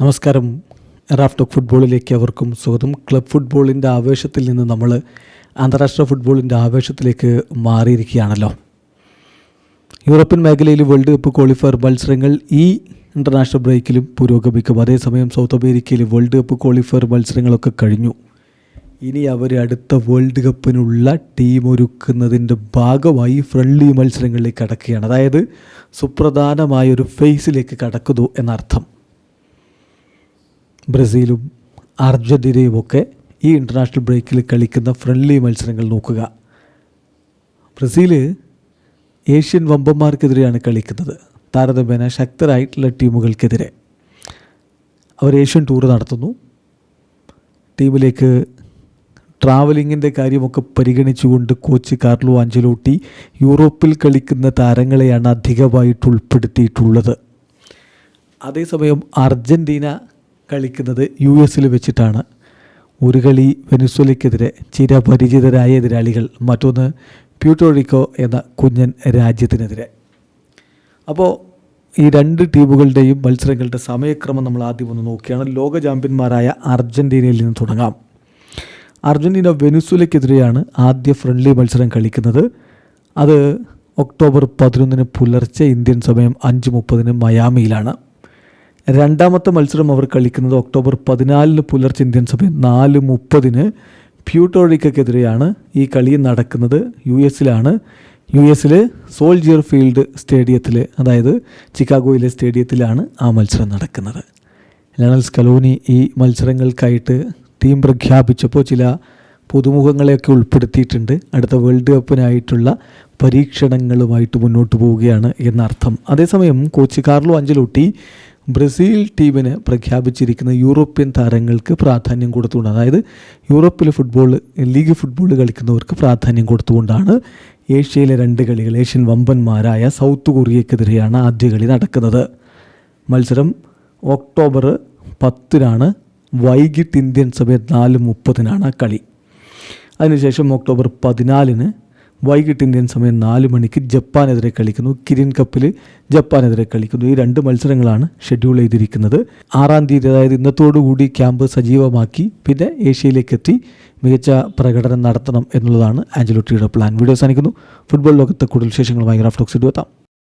നമസ്കാരം. റാഫ്റ്റോക്ക് ഫുട്ബോളിലേക്ക് അവർക്കും സ്വാഗതം. ക്ലബ് ഫുട്ബോളിന്റെ ആവേശത്തിൽ നിന്ന് നമ്മൾ അന്താരാഷ്ട്ര ഫുട്ബോളിന്റെ ആവേശത്തിലേക്ക് മാറിയിരിക്കുകയാണല്ലോ. യൂറോപ്യൻ മേഖലയിൽ വേൾഡ് കപ്പ് ക്വാളിഫയർ മത്സരങ്ങൾ ഈ ഇന്റർനാഷണൽ ബ്രേക്കിലും പുരോഗമിക്കും. അതേസമയം സൗത്ത് അമേരിക്കയിൽ വേൾഡ് കപ്പ് ക്വാളിഫയർ മത്സരങ്ങളൊക്കെ കഴിഞ്ഞു. ഇനി അവർ അടുത്ത വേൾഡ് കപ്പിനുള്ള ടീം ഒരുക്കുന്നതിന്റെ ഭാഗമായി ഫ്രണ്ട്ലി മത്സരങ്ങളിലേക്ക് കടക്കുകയാണ്. അതായത് സുപ്രധാനമായ ഒരു ഫേസിലേക്ക് കടക്കുന്നു എന്നർത്ഥം. ബ്രസീലും അർജന്റീനയും ഒക്കെ ഈ ഇന്റർനാഷണൽ ബ്രേക്കിൽ കളിക്കുന്ന ഫ്രണ്ട്ലി മത്സരങ്ങൾ നോക്കുക. ബ്രസീൽ ഏഷ്യൻ വമ്പന്മാർക്കെതിരെയാണ് കളിക്കുന്നത്. താരതമ്യേന ശക്തരായിട്ടുള്ള ടീമുകൾക്കെതിരെ. അവർ ഏഷ്യൻ ടൂർ നടത്തുന്നു. ടീമിലേക്ക് ട്രാവലിങ്ങിന്റെ കാര്യമൊക്കെ പരിഗണിച്ചുകൊണ്ട് കോച്ച് കാർലോ ആഞ്ചലോട്ടി യൂറോപ്പിൽ കളിക്കുന്ന താരങ്ങളെയാണ് അധികമായിട്ട് ഉൾപ്പെടുത്തിയിട്ടുള്ളത്. അതേസമയം അർജന്റീന കളിക്കുന്നത് യു എസിൽ വെച്ചിട്ടാണ്. ഒരു കളി വെനുസ്വലയ്ക്കെതിരെ ചിരപരിചിതരായ എതിരാളികൾ മറ്റൊന്ന് പ്യൂട്ടോറിക്കോ എന്ന കുഞ്ഞൻ രാജ്യത്തിനെതിരെ. അപ്പോൾ ഈ രണ്ട് ടീമുകളുടെയും മത്സരങ്ങളുടെ സമയക്രമം നമ്മൾ ആദ്യം ഒന്ന് നോക്കിയാണ്. ലോക ചാമ്പ്യന്മാരായ അർജന്റീനയിൽ നിന്ന് തുടങ്ങാം. അർജന്റീന വെനുസ്വലയ്ക്കെതിരെയാണ് ആദ്യ ഫ്രണ്ട്ലി മത്സരം കളിക്കുന്നത്. അത് ഒക്ടോബർ പതിനൊന്നിന് പുലർച്ചെ ഇന്ത്യൻ സമയം അഞ്ച് മുപ്പതിന് മയാമിയിലാണ്. രണ്ടാമത്തെ മത്സരം അവർ കളിക്കുന്നത് ഒക്ടോബർ പതിനാലിന് പുലർച്ചെ ഇന്ത്യൻ സമയം നാല് മുപ്പതിന് പ്യൂട്ടോഴിക്കെതിരെയാണ് ഈ കളി നടക്കുന്നത്. യു എസിലാണ് യു എസിൽ സോൾജിയർ ഫീൽഡ് സ്റ്റേഡിയത്തിൽ അതായത് ചിക്കാഗോയിലെ സ്റ്റേഡിയത്തിലാണ് ആ മത്സരം നടക്കുന്നത്. ലണൽ സ്കലോനി ഈ മത്സരങ്ങൾക്കായിട്ട് ടീം പ്രഖ്യാപിച്ചപ്പോൾ ചില പുതുമുഖങ്ങളെയൊക്കെ ഉൾപ്പെടുത്തിയിട്ടുണ്ട്. അടുത്ത വേൾഡ് കപ്പിനായിട്ടുള്ള പരീക്ഷണങ്ങളുമായിട്ട് മുന്നോട്ട് പോവുകയാണ് എന്നർത്ഥം. അതേസമയം കോച്ച് കാർലോ അഞ്ചലോട്ടി ബ്രസീൽ ടീമിന് പ്രഖ്യാപിച്ചിരിക്കുന്ന യൂറോപ്യൻ താരങ്ങൾക്ക് പ്രാധാന്യം കൊടുത്തുകൊണ്ട് അതായത് യൂറോപ്പിലെ ഫുട്ബോൾ ലീഗ് ഫുട്ബോൾ കളിക്കുന്നവർക്ക് പ്രാധാന്യം കൊടുത്തുകൊണ്ടാണ് ഏഷ്യയിലെ രണ്ട് കളികൾ ഏഷ്യൻ വമ്പന്മാരായ സൗത്ത് കൊറിയക്കെതിരെയാണ് ആദ്യ കളി നടക്കുന്നത്. മത്സരം ഒക്ടോബർ പത്തിനാണ് വൈകിട്ട് ഇന്ത്യൻ സമയം നാല് മുപ്പതിനാണ് കളി. അതിനുശേഷം ഒക്ടോബർ പതിനാലിന് വൈകിട്ട് ഇന്ത്യൻ സമയം നാല് മണിക്ക് ജപ്പാനെതിരെ കളിക്കുന്നു. കിരിൻ കപ്പിൽ ജപ്പാനെതിരെ കളിക്കുന്നു. ഈ രണ്ട് മത്സരങ്ങളാണ് ഷെഡ്യൂൾ ചെയ്തിരിക്കുന്നത്. ആറാം തീയതി അതായത് ഇന്നത്തോടുകൂടി ക്യാമ്പ് സജീവമാക്കി പിന്നെ ഏഷ്യയിലേക്ക് എത്തി മികച്ച പ്രകടനം നടത്തണം എന്നുള്ളതാണ് ആഞ്ചലോട്ടിയുടെ പ്ലാൻ. വീഡിയോ സാധിക്കുന്നു ഫുട്ബോൾ ലോകത്തെ കൂടുതൽ വിശേഷങ്ങളുമായി ഗ്രാഫ്റ്റോക്സ് എത്താം